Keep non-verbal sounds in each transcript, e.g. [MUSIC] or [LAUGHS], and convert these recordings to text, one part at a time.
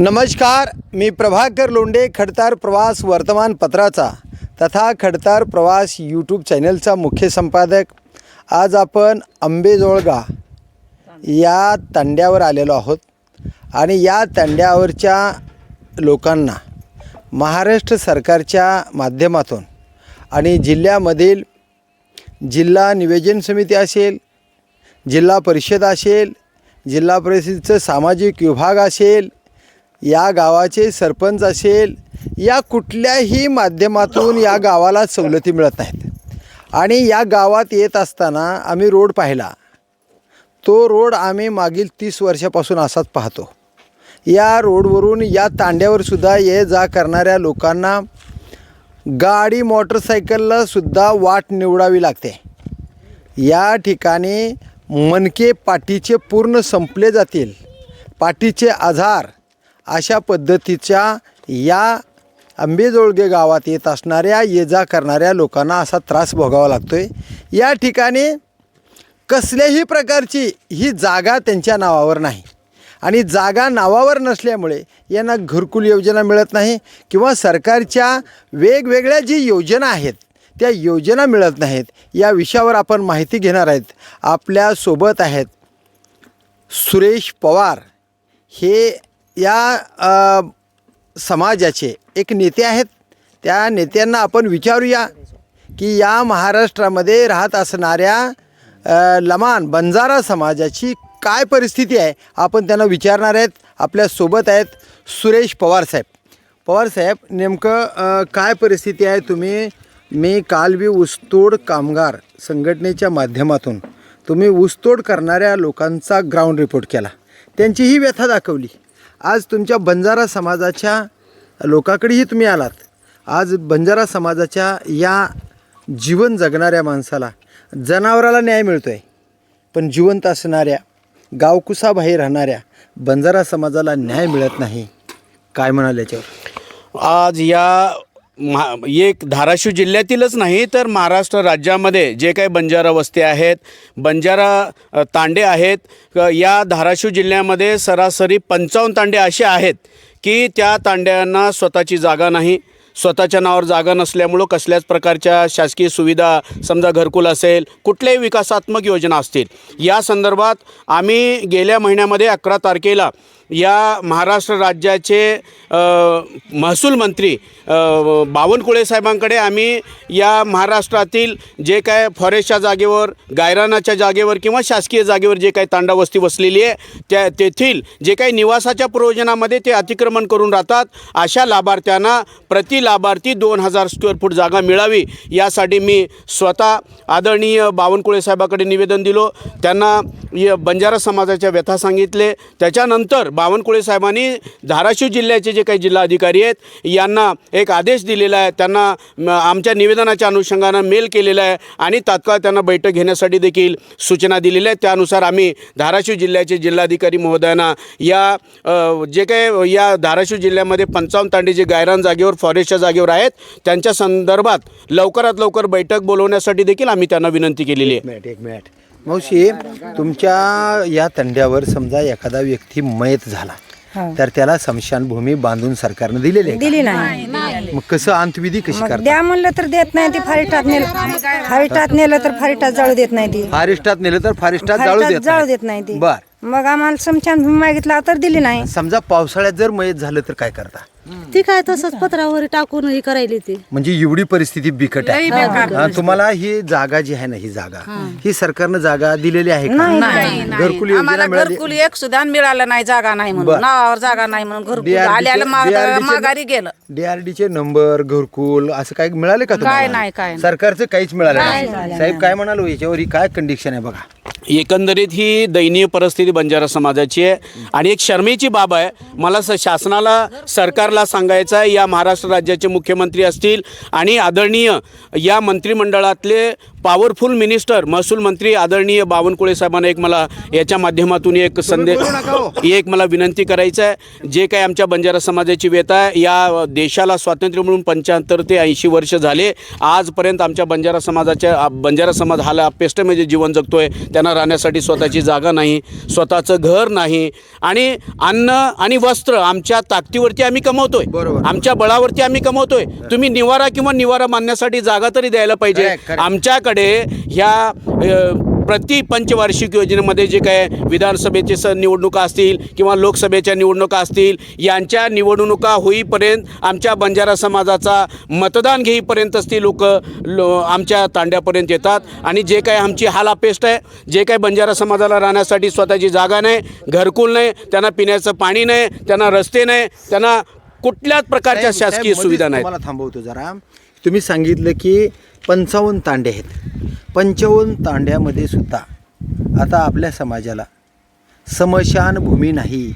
नमस्कार मी प्रभाकर लोंडे खडतार प्रवास वर्तमानपत्राचा तथा खडतार प्रवास यूट्यूब चॅनलचा मुख्य संपादक. आज आपण आंबेजोळगा या तांड्यावर आलेलो आहोत आणि या तांड्यावरच्या लोकांना महाराष्ट्र सरकारच्या माध्यमातून आणि जिल्ह्यामधील जिल्हा नियोजन समिती असेल जिल्हा परिषद असेल जिल्हा परिषदेचं सामाजिक विभाग असेल या गावाचे सरपंच असेल या कुठल्याही माध्यमातून या गावाला सवलती मिळत नाहीत. आणि या गावात येत असताना आम्ही रोड पाहिला. तो रोड आम्ही मागील तीस वर्षापासून असाच पाहतो. या रोडवरून या तांड्यावर सुद्धा ये जा करणाऱ्या लोकांना गाडी मोटरसायकलला सुद्धा वाट निवडावी लागते. या ठिकाणी मनके पाठीचे पूर्ण संपले जातील. पाठीचे आधार अशा पद्धतीच्या या आंबेजोळगे गावात येत असणाऱ्या ये जा करणाऱ्या लोकांना असा त्रास भोगावा लागतो आहे या ठिकाणी कसल्याही प्रकारची ही जागा त्यांच्या नावावर नाही. आणि जागा नावावर नसल्यामुळे यांना घरकुल योजना मिळत नाही किंवा सरकारच्या वेगवेगळ्या जी योजना आहेत त्या योजना मिळत नाहीत. या विषयावर आपण माहिती घेणार आहेत. आपल्यासोबत आहेत सुरेश पवार. हे या समाजाचे एक नेते आहेत. त्या नेत्यांना आपण विचारूया की या महाराष्ट्रामध्ये राहत असणाऱ्या लमान बंजारा समाजाची काय परिस्थिती आहे? आपण त्यांना विचारणार आहेत. आपल्यासोबत आहेत सुरेश पवार साहेब. पवार साहेब नेमकं काय परिस्थिती आहे तुम्ही? मी कालबी ऊसतोड कामगार संघटनेच्या माध्यमातून तुम्ही ऊसतोड करणाऱ्या लोकांचा ग्राउंड रिपोर्ट केला. त्यांची ही व्यथा दाखवली. आज तुमच्या बंजारा समाजाच्या लोकाकडेही तुम्ही आलात. आज बंजारा समाजाच्या या जीवन जगणाऱ्या माणसाला जनावराला न्याय मिळतो आहे पण जिवंत असणाऱ्या गावकुसाबाहेर राहणाऱ्या बंजारा समाजाला न्याय मिळत नाही. काय म्हणाल याच्यावर? आज या महा एक धाराशिव जिल्ह्यातीलच नाही तर महाराष्ट्र राज्यामध्ये जे काही बंजारा वस्ती आहेत बंजारा तांडे आहेत या धाराशिव जिल्ह्यामध्ये सरासरी पंचावन्न तांडे असे आहेत की त्या तांड्यांना स्वतःची जागा नाही. स्वतःच्या नावावर जागा नसल्यामुळं कसल्याच प्रकारच्या शासकीय सुविधा समजा घरकुल असेल कुठल्याही विकासात्मक योजना असतील. या संदर्भात आम्ही गेल्या महिन्यामध्ये अकरा तारखेला या महाराष्ट्र राज्याचे महसूल मंत्री बावनकुळे साहेबांकडे आम्ही या महाराष्ट्रातील जे काय फॉरेस्टच्या जागेवर गायरानाच्या जागेवर किंवा शासकीय जागेवर जे काही तांडावस्ती वसलेली आहे त्या तेथील जे काही निवासाच्या प्रयोजनामध्ये ते अतिक्रमण करून राहतात अशा लाभार्थ्यांना प्रति लाभार्थी दोन हजार स्क्वेअर फूट जागा मिळावी यासाठी मी स्वतः आदरणीय बावनकुळे साहेबाकडे निवेदन दिलो. त्यांना बंजारा समाजाच्या व्यथा सांगितले. त्याच्यानंतर बावनकुळे साहेबांनी धाराशिव जिल्ह्याचे जे काही जिल्हा अधिकारी आहेत यांना एक आदेश दिलेला आहे. त्यांना आमच्या निवेदनाच्या अनुषंगानं मेल केलेला आहे आणि तात्काळ त्यांना बैठक घेण्यासाठी देखील सूचना दिलेल्या आहेत. त्यानुसार आम्ही धाराशिव जिल्ह्याचे जिल्हाधिकारी महोदयांना या जे काही या धाराशिव जिल्ह्यामध्ये पंचावन्न तांडे जे गायरान जागेवर फॉरेस्टच्या जागेवर आहेत त्यांच्या संदर्भात लवकरात लवकर बैठक बोलवण्यासाठी देखील आम्ही त्यांना विनंती केलेली आहे. एक मिनिट. मावशी तुमच्या या तंड्यावर समजा एखादा व्यक्ती मयत झाला तर त्याला स्मशानभूमी बांधून सरकारनं दिलेली आहे दिली नाही? मग कसं अंतविधी कशी मग करतात द्या म्हणलं तर देत नाही ती फारिटात नेलं फारिटात नेलं तर फारिटात जाळू देत नाही ती. फारिस्टात नेलं तर फारिस्टात जाळू फारिटात देत जाळू नाही. देत नाही ती. बर. मग आम्हाला समशान भूमी मागितला तर दिली नाही. समजा पावसाळ्यात जर मयत झालं तर काय करता? ती काय तसंच पत्रावर टाकून ही करायली ती. म्हणजे एवढी परिस्थिती बिकट आहे. हा, तुम्हाला ही जागा जी आहे ना ही जागा ही. सरकारनं जागा दिलेली आहे का? घरकुल योजना आम्हाला मिळाली घरकुल एक सुद्धा मिळालं नाही जागा नाही. म्हणून. नावावर जागा नाही म्हणून घरकुल आल्याला माघारी गेलं. डीआरडीचे नंबर घरकुल असं काय मिळाले का? काय नाही, काय नाही. सरकारचं काहीच मिळालं नाही. साहेब काय म्हणालो याच्यावर ही काय कंडिशन आहे बघा. एकंदरीत ही दयनीय परिस्थिती बंजारा समाजाची आहे. आणि एक शर्मेची बाब आहे. मला स शासनाला सरकारला सांगायचं आहे या महाराष्ट्र राज्याचे मुख्यमंत्री असतील आणि आदरणीय या मंत्रिमंडळातले पॉवरफुल मिनिस्टर महसूल मंत्री आदरणीय बावनकुळे साहेबांना एक मला याच्या माध्यमातून एक संदेश हो. [LAUGHS] एक मला विनंती करायचं आहे. जे काय आमच्या बंजारा समाजाची व्यथा आहे या देशाला स्वातंत्र्य मिळून पंच्याहत्तर ते ऐंशी वर्ष झाले. आजपर्यंत आमच्या बंजारा समाजाच्या बंजारा समाज हाला म्हणजे जीवन जगतोय. त्यांना राहण्यासाठी स्वतःची जागा नाही स्वतःचं घर नाही. आणि अन्न आणि वस्त्र आमच्या ताकदीवरती आम्ही कमवतोय. बरोबर. आमच्या बळावरती आम्ही कमवतोय. तुम्ही निवारा किंवा निवारा मानण्यासाठी जागा तरी द्यायला पाहिजे. Correct, आमच्याकडे ह्या प्रति पंचवार्षिक योजनेमध्ये जे काय विधानसभेचे स निवडणुका असतील किंवा लोकसभेच्या निवडणुका असतील यांच्या निवडणुका होईपर्यंत आमच्या बंजारा समाजाचा मतदान घेईपर्यंतच ती लोक लो आमच्या तांड्यापर्यंत येतात. आणि जे काय आमची हाल अपेष्ट आहे जे काय बंजारा समाजाला राहण्यासाठी स्वतःची जागा नाही घरकुल नाही त्यांना पिण्याचं पाणी नाही त्यांना रस्ते नाही त्यांना कुठल्याच प्रकारच्या शासकीय सुविधा नाहीत. तुम्हाला थांबवतो जरा. तुम्ही सांगितलं की पंचावन्न तांडे आहेत. पंचावन्न तांड्यामध्ये सुद्धा आता आपल्या समाजाला समशान भूमी नाही.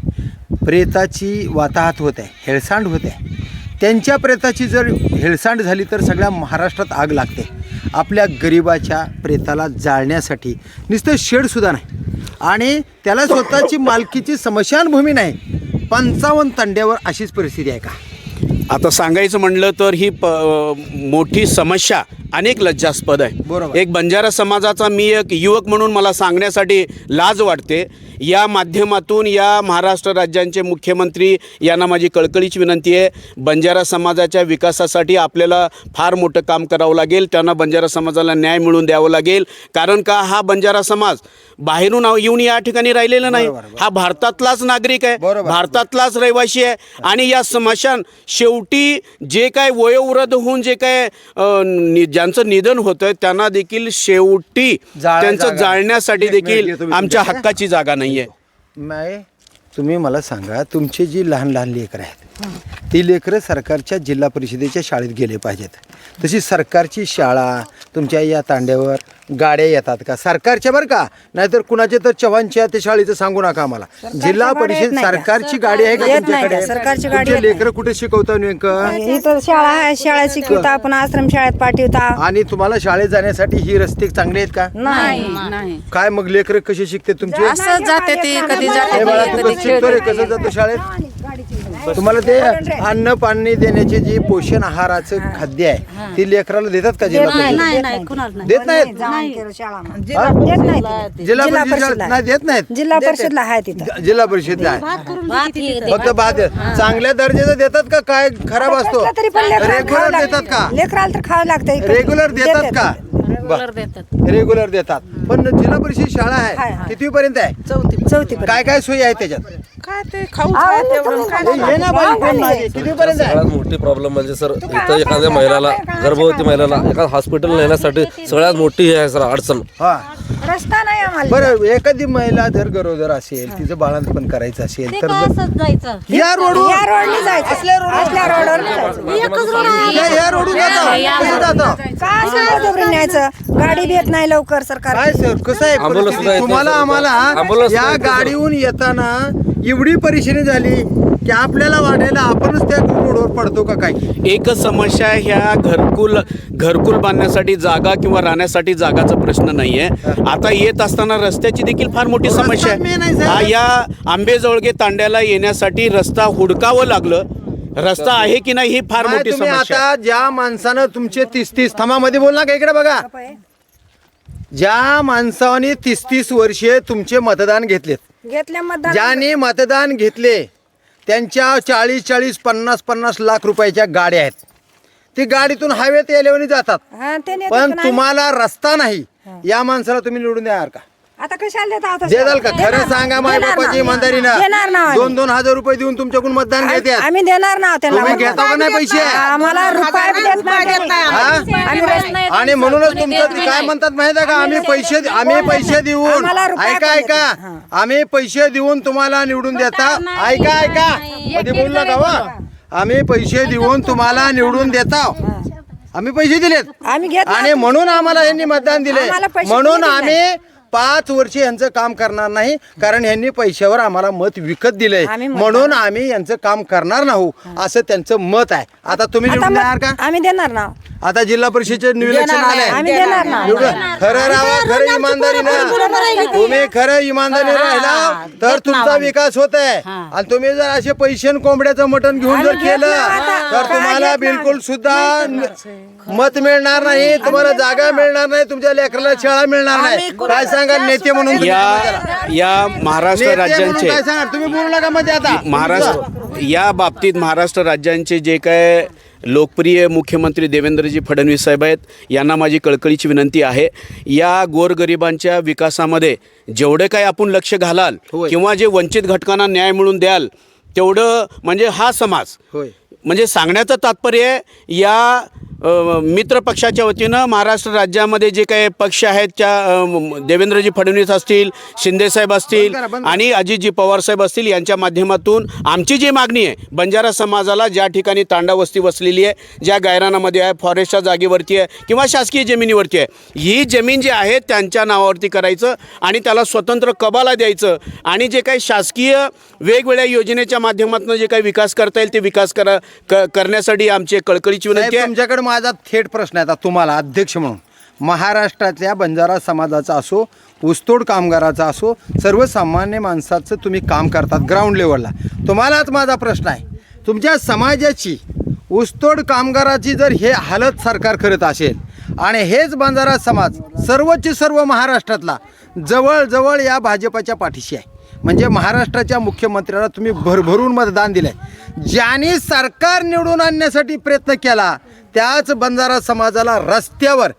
प्रेताची वाताहत होत आहे हेळसांड होत. आहे त्यांच्या प्रेताची जर हेळसांड झाली तर सगळ्या महाराष्ट्रात आग लागते. आपल्या गरिबाच्या प्रेताला जाळण्यासाठी नुसतं शेडसुद्धा नाही. आणि त्याला स्वतःची मालकीची स्मशानभूमी नाही. पंचावन्न तांड्यावर अशीच परिस्थिती आहे का? आता सांगायचं म्हणलं तर ही प मोठी समस्या अनेक लज्जास्पद आहे. बरोबर. एक बंजारा समाजाचा मी एक युवक म्हणून मला सांगण्यासाठी लाज वाटते. या माध्यमातून या महाराष्ट्र राज्यांचे मुख्यमंत्री यांना माझी कळकळीची विनंती आहे. बंजारा समाजाच्या विकासासाठी आपल्याला फार मोठं काम करावं लागेल. त्यांना बंजारा समाजाला न्याय मिळवून द्यावं लागेल. कारण का हा बंजारा समाज बाहेरून येऊन या ठिकाणी राहिलेला नाही. हा भारतातलाच नागरिक आहे. भारतातलाच रहिवासी आहे. आणि या स्मशान शेवटी जे काय वयोवृद्ध होऊन जे काय ज्यांचं निधन होतं त्यांना देखील शेवटी त्यांचं. जाळण्यासाठी देखील आमच्या. हक्काची जागा नाही आहे तुम्ही मला सांगा तुमची जी लहान लहान लेकरं आहेत ती लेकरं सरकारच्या जिल्हा परिषदेच्या शाळेत गेले पाहिजेत तशी सरकारची शाळा तुमच्या या तांड्यावर गाड्या येतात का? सरकारच्या बरं का? नाहीतर कुणाचे तर चव्हाणच्या ते शाळेचं सांगू नका आम्हाला. जिल्हा परिषद? सरकारची गाडी आहे का येत नाही तुमच्याकडे का? सरकारची गाडी तुमचे येत नाही. लेकरं कुठे शिकवता नेमकं? इथं शाळा आहे शाळेत शिकवता आपण आश्रम शाळेत पाठवता. आणि तुम्हाला शाळेत जाण्यासाठी ही रस्ते चांगले आहेत का? नाही. नाही काय मग लेकरं कसे शिकते तुमचे? असं जाते ती कधी हे जाते बाळा ती, तू कधी कसं शिकतो रे कसं जातो शाळेत? तुम्हाला ते अन्न पाणी देण्याचे जे पोषण आहाराचं खाद्य आहे ती लेकराला देतात का जिल्हा परिषद? नाही नाही कुणाला नाही. देत नाहीत? जिल्हा देत नाही. जिल्हा परिषद नाही देत नाहीत? जिल्हा परिषदला आहे तिथं. जिल्हा परिषदला आहे. फक्त भात. देत. चांगल्या दर्जाचं देतात का? काय खराब असतो? कसलं तरी पण लेकराला खावं रेग्युलर देतात लागतं. का? लेकराला तर खावं लागतं इकडे. रेग्युलर देतात का? देतात. रेग्युलर देतात. पण जिल्हा परिषद शाळा आहे. किती पर्यंत आहे? चौथी. काय काय सोयी आहे त्याच्यात? काय ते खाऊ खाय तेवढं काय हे ना बाई, कोण नाही. किती पर्यंत आहे? सगळ्यात मोठी प्रॉब्लेम म्हणजे सर इथं एखाद्या महिलाला गर्भवती महिलाला एखाद्या हॉस्पिटल नेण्यासाठी सगळ्यात मोठी हे आहे सर अडचण. हा. रस्ता बरं एखादी महिला जर गरोदर असेल तिचं बाळंतपण करायचं असेल तर असंच जायचं? या रोडवर या रोडने जायचं. असल्या रोडवर जायचं. एकच रोड आहे. या- या रोडवर जाता कसं जाता? का असं बळजबरी न्यायचं? गाडी देत नाही लवकर सरकार. काय सर कसं आहे परिस्थिती? येते, तुम्हाला सर. आम्हाला या सुद्धा येते, सर. गाडीहून येताना एवढी परेशानी झाली. की आपल्याला वाटायला आपणच त्या रोडवर पडतो का काय? एकच समस्या ह्या घरकुल घरकुल बांधण्यासाठी जागा किंवा राहण्यासाठी जागाचा प्रश्न नाही आहे आता येत असताना रस्त्याची देखील फार मोठी समस्या आहे. हा या आंबेजवळगे तांड्याला येण्यासाठी रस्ता हुडकावं लागलं. रस्ता आहे की नाही ही फार मोठी समस्या आहे. आता ज्या माणसानं तुमचे तीस तीस थमामध्ये बोल ना का इकडे बघा. ज्या माणसाने तीस तीस वर्षे तुमचे मतदान घेतलेत. घेतल्या मतदान ज्याने मतदान घेतले त्यांच्या चाळीस चाळीस पन्नास पन्नास लाख रुपयाच्या गाड्या आहेत. ती गाडीतून हवेत जातात. हा, ते नेतात पण पण आम्ही- तुम्हाला रस्ता नाही. या माणसाला तुम्ही निवडून द्याल का? आता कशाला देत आहोत देताल का? खरं सांगा माय देणार बापाची ना. इमानदारीनं. देणार ना आम्ही. दोन दोन हजार रुपये देऊन तुमच्याकडून मतदान घेतात आम्ही देणार ना तुम्ही घेता का नाही पैसे? आम्हाला रुपये बी देत नाही. हा? आम्ही आणि म्हणूनच तुमचं ते काय म्हणतात माहिती आहे का? आम्ही पैसे आम्ही पैसे देऊन आम्हाला रुपया ऐका पण देत? ऐका. आम्ही पैसे देऊन तुम्हाला निवडून देता. ऐका ऐका. मध्ये बोलू नका वा आम्ही पैसे देऊन तुम्हाला निवडून देता. आम्ही पैसे दिलेत. आम्ही घेत आणि म्हणून आम्हाला यांनी मतदान दिले. आम्हाला पैसे म्हणून दिले? आम्ही पाच वर्ष यांचं काम करणार नाही कारण यांनी पैशावर आम्हाला मत विकत दिलंय. आम्ही म्हणून आम्ही यांचं काम करणार नाहू. असं त्यांचं मत आहे. आता तुम्ही निवडून येणार का? आम्ही देणार ना. आता जिल्हा परिषदेचे इलेक्शन आले. आम्ही देणार ना निवडून खरं राहा खरं इमानदारीनं तुम्ही खरं इमानदारी राहिला तर तुमचा विकास होत आहे. आणि तुम्ही जर असे पैसे आणि कोंबड्याचं मटण घेऊन जर केलं तर तुम्हाला बिलकुल सुद्धा न- मत मिळणार नाही. तुम्हाला जागा मिळणार नाही. तुमच्या लेकराला शाळा मिळणार नाही. काय सांगा नेते म्हणून तुम्ही या या महाराष्ट्र नेते म्हणून राज्यांचे काय तुम्ही बोलू नका मध्ये आता. महाराष्ट्र या बाबतीत महाराष्ट्र राज्यांचे जे काय लोकप्रिय मुख्यमंत्री देवेंद्रजी फडणवीस साहेब आहेत यांना माझी कळकळीची विनंती आहे. या गोरगरिबांच्या विकासामध्ये जेवढे काही आपण लक्ष घालाल होय. किंवा जे वंचित घटकांना न्याय मिळून द्याल तेवढं म्हणजे हा समाज. होय. म्हणजे सांगण्याचं तात्पर्य या मित्र पक्षाच्या वतीनं महाराष्ट्र राज्यामध्ये जे काही पक्ष आहेत त्या देवेंद्रजी फडणवीस असतील शिंदेसाहेब असतील आणि अजितजी पवारसाहेब असतील यांच्या माध्यमातून आमची जी मागणी आहे बंजारा समाजाला ज्या ठिकाणी तांडा वस्ती वसलेली आहे ज्या गायरानामध्ये आहे फॉरेस्टच्या जागेवरती आहे किंवा शासकीय जमिनीवरती आहे ही जमीन जी आहे त्यांच्या नावावरती करायचं आणि त्याला स्वतंत्र कबाला द्यायचं आणि जे काही शासकीय वेगवेगळ्या योजनेच्या माध्यमातून जे काही विकास करता येईल ते विकास करा क- करण्यासाठी आमची कळकळीची विनंती आहे. माझा थेट प्रश्न आहे. आता तुम्हाला अध्यक्ष म्हणून महाराष्ट्रातल्या बंजारा समाजाचा असो ऊसतोड कामगाराचा असो सर्वसामान्य माणसाचं तुम्ही काम करतात ग्राउंड लेवलला तुम्हालाच माझा प्रश्न आहे. तुमच्या समाजाची ऊसतोड कामगाराची जर हे हालत सरकार करत असेल आणि हेच बंजारा समाज सर्वच सर्व महाराष्ट्रातला जवळजवळ या भाजपाच्या पाठीशी आहे. म्हणजे महाराष्ट्राच्या मुख्यमंत्र्याला तुम्ही भरभरून मतदान दिलंय. ज्यांनी सरकार निवडून आणण्यासाठी प्रयत्न केला त्याच बंजारा समाजाला रस्त्यावर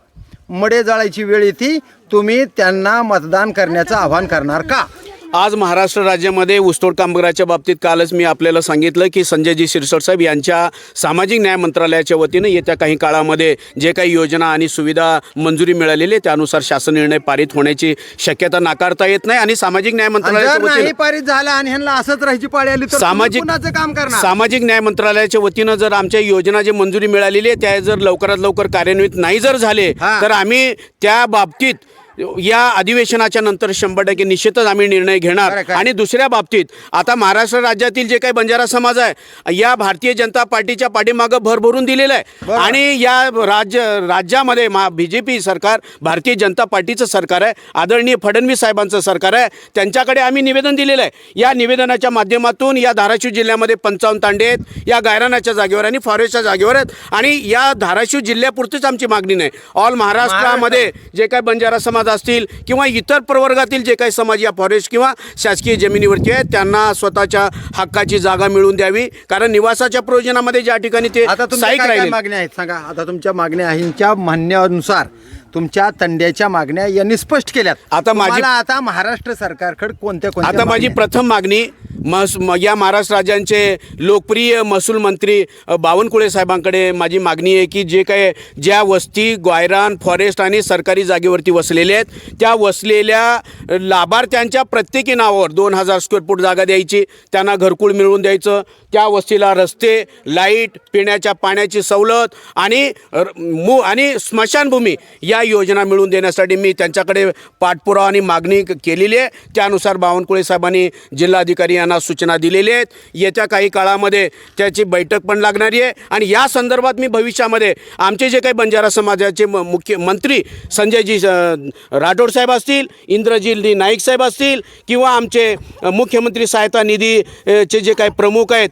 मडे जाळायची वेळ येते. तुम्ही त्यांना मतदान करण्याचं आवाहन करणार का? आज महाराष्ट्र राज्यामध्ये ऊसतोड कामगाराच्या बाबतीत कालच मी आपल्याला सांगितलं की संजयजी साहेब यांच्या सामाजिक न्याय मंत्रालयाच्या वतीनं येत्या काही काळामध्ये जे काही योजना आणि सुविधा मंजुरी मिळालेली आहे त्यानुसार शासन निर्णय पारित होण्याची शक्यता नाकारता येत नाही आणि सामाजिक न्याय मंत्रालयाच्या पारित झालं आणि ह्यांना असंच राहायची पाळी आली सामाजिक काम करणार सामाजिक न्याय मंत्रालयाच्या वतीनं जर आमच्या योजना जी मंजुरी मिळालेली आहे त्या जर लवकरात लवकर कार्यान्वित नाही जर झाले. तर आम्ही त्या बाबतीत या अधिवेशनाच्या नंतर शंभर टक्के निश्चितच आम्ही निर्णय घेणार. आणि दुसऱ्या बाबतीत आता महाराष्ट्र राज्यातील जे काही बंजारा समाज आहे या भारतीय जनता पार्टीच्या पाठीमागं भर भरून दिलेलं आहे. आणि या राज्य राज्यामध्ये मा बी जे पी सरकार भारतीय जनता पार्टीचं सरकार आहे आदरणीय फडणवीस साहेबांचं सरकार आहे त्यांच्याकडे आम्ही निवेदन दिलेलं आहे. या निवेदनाच्या माध्यमातून या धाराशिव जिल्ह्यामध्ये पंचावन्न तांडे आहेत या गायरानाच्या जागेवर आणि फॉरेस्टच्या जागेवर आहेत. आणि या धाराशिव जिल्ह्यापुरतीच आमची मागणी नाही. ऑल महाराष्ट्रामध्ये जे काही बंजारा समाज असतील किंवा इतर प्रवर्गातील जे काही समाज या फॉरेस्ट किंवा शासकीय जमिनीवरती आहेत त्यांना स्वतःच्या हक्काची जागा मिळवून द्यावी. कारण निवासाच्या प्रयोजनामध्ये ज्या ठिकाणी ते आता तुमच्या काय काय मागण्या आहेत? सांगा. आता तुमच्या मागण्या आहेंच्या म्हणण्यानुसार तुमच्या तंड्याच्या मागण्या यांनी स्पष्ट केल्यात. आता माझी- तुम्हाला आता महाराष्ट्र सरकारकडे कोणत्या कोणत्या आता माझी मागण्या आहेत? प्रथम मागणी मस म- या महाराष्ट्र राज्यांचे लोकप्रिय महसूल मंत्री बावनकुळे साहेबांकडे माझी मागणी आहे की जे काय ज्या वस्ती ग्वायरान फॉरेस्ट आणि सरकारी जागेवरती वसलेल्या आहेत त्या वसलेल्या लाभार्थ्यांच्या प्रत्येकी नावावर दोन हजार स्क्वेअर फूट जागा द्यायची त्यांना घरकुल मिळवून द्यायचं. त्या वस्तीला रस्ते लाइट पिण्याच्या पाण्याची सवलत आणि र- मू आणि स्मशानभूमी या योजना मिळवून देण्यासाठी मी त्यांच्याकडे पाठपुरावा आणि मागणी क- केलेली आहे. त्यानुसार बावनकुळे साहेबांनी जिल्हाधिकारी यांना सूचना दिलेल्या आहेत. येत्या काही काळामध्ये त्याची बैठक पण लागणारी आहे. आणि या संदर्भात मी भविष्यामध्ये आमचे जे काही बंजारा समाजाचे म- मुख्य मंत्री संजयजी राठोड साहेब असतील इंद्रजी नाईक साहेब असतील किंवा आमचे मुख्यमंत्री सहायता निधी चे जे काही प्रमुख आहेत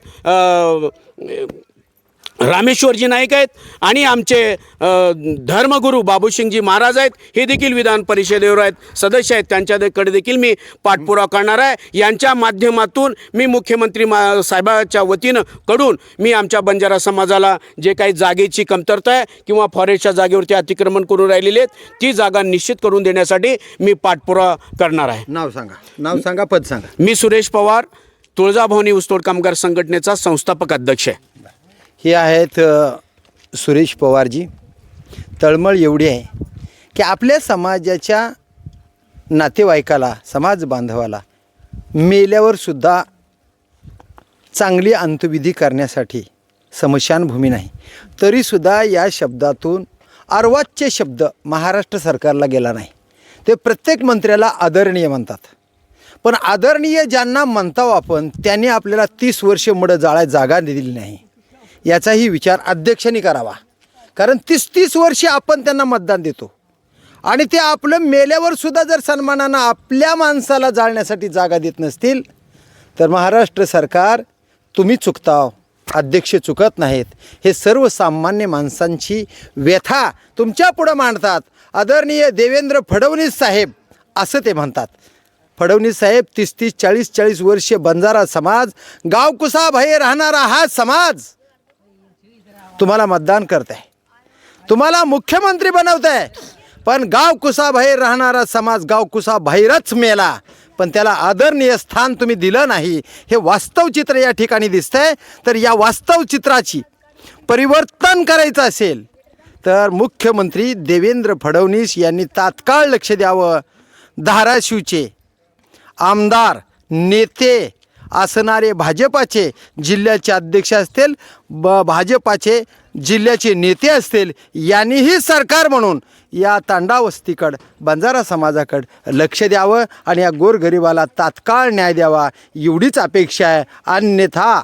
रामेश्वरजी नाईक आहेत आणि आमचे धर्मगुरू बाबूसिंगजी महाराज आहेत. हे देखील विधान परिषदेवर आहेत. सदस्य आहेत. त्यांच्याकडे देखील मी पाठपुरावा करणार आहे. यांच्या माध्यमातून मी मुख्यमंत्री मा साहेबाच्या वतीनं कडून मी आमच्या बंजारा समाजाला जे काही जागेची कमतरता आहे किंवा फॉरेस्टच्या जागेवरती अतिक्रमण करून राहिलेली आहेत ती जागा निश्चित करून देण्यासाठी मी पाठपुरावा करणार आहे. नाव सांगा. नाव सांगा पद सांगा. मी सुरेश पवार तुळजाभवानी ऊसतोड कामगार संघटनेचा संस्थापक अध्यक्ष आहे. हे आहेत सुरेश पवारजी. तळमळ एवढी आहे की आपल्या समाजाच्या नातेवाईकाला समाज बांधवाला मेल्यावरसुद्धा चांगली अंत्यविधी करण्यासाठी स्मशानभूमी नाही. तरीसुद्धा या शब्दातून अर्वाच्य शब्द महाराष्ट्र सरकारला गेला नाही. ते प्रत्येक मंत्र्याला आदरणीय म्हणतात. पण आदरणीय ज्यांना म्हणताव आपण त्यांनी आपल्याला तीस वर्ष मुडं जाळ्या जागा दिली नाही. याचाही विचार अध्यक्षांनी करावा. कारण तीस तीस वर्षे आपण त्यांना मतदान देतो. आणि ते आपलं मेल्यावर सुद्धा जर सन्मानानं आपल्या माणसाला जाळण्यासाठी जागा देत नसतील तर महाराष्ट्र सरकार तुम्ही चुकताव अध्यक्ष चुकत नाहीत. हे सर्वसामान्य माणसांची व्यथा तुमच्या पुढं मांडतात. आदरणीय देवेंद्र फडणवीस साहेब असं ते म्हणतात. फडणवीस साहेब तीस तीस चाळीस चाळीस वर्षे बंजारा समाज गावकुसा भये राहणारा हा समाज तुम्हाला मतदान करत आहे तुम्हाला मुख्यमंत्री बनवत आहे पण गाव कुसाबाहेर राहणारा समाज गाव कुसाबाहेरच मेला. पण त्याला आदरणीय स्थान तुम्ही दिलं नाही. हे वास्तव चित्र या ठिकाणी दिसतंय. तर या वास्तव चित्राची परिवर्तन करायचं असेल तर मुख्यमंत्री देवेंद्र फडणवीस यांनी तात्काळ लक्ष द्यावं. धाराशिवचे आमदार नेते असणारे भाजपाचे जिल्ह्याचे अध्यक्ष असतील ब भाजपाचे जिल्ह्याचे नेते असतील यांनीही सरकार म्हणून या तांडावस्तीकडं बंजारा समाजाकडं लक्ष द्यावं आणि या गोरगरिबाला तात्काळ न्याय द्यावा एवढीच अपेक्षा आहे. अन्यथा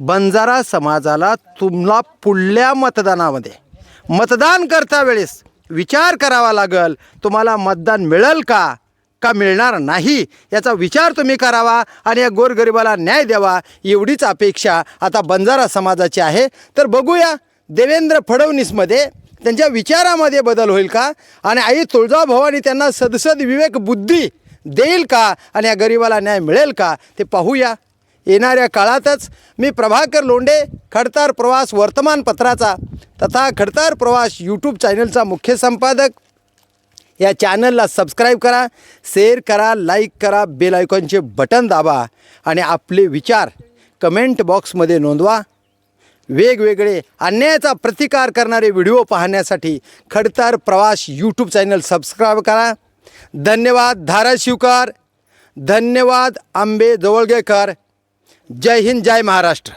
बंजारा समाजाला तुम्हाला पुढल्या मतदानामध्ये मतदान करता वेळेस विचार करावा लागेल. तुम्हाला मतदान मिळेल का? का मिळणार नाही याचा विचार तुम्ही करावा आणि या गोरगरिबाला न्याय द्यावा एवढीच अपेक्षा आता बंजारा समाजाची आहे. तर बघूया देवेंद्र फडणवीसमध्ये त्यांच्या विचारामध्ये बदल होईल का? आणि आई तुळजाभवानी त्यांना सदसद विवेक बुद्धी देईल का? आणि या गरिबाला न्याय मिळेल का? ते पाहूया. येणाऱ्या काळातच मी प्रभाकर लोंडे खडतार प्रवास वर्तमानपत्राचा तथा खडतार प्रवास यूट्यूब चॅनलचा मुख्य संपादक या चॅनलला सबस्क्राईब करा शेअर करा लाईक करा बेल आयकॉनचे बटन दाबा आणि आपले विचार कमेंट बॉक्समध्ये नोंदवा. वेगवेगळे अन्यायाचा प्रतिकार करणारे व्हिडिओ पाहण्यासाठी खडतर प्रवास यूट्यूब चॅनल सबस्क्राईब करा. धन्यवाद धाराशिवकर. धन्यवाद आंबे जवळगेकर जय हिंद जय महाराष्ट्र.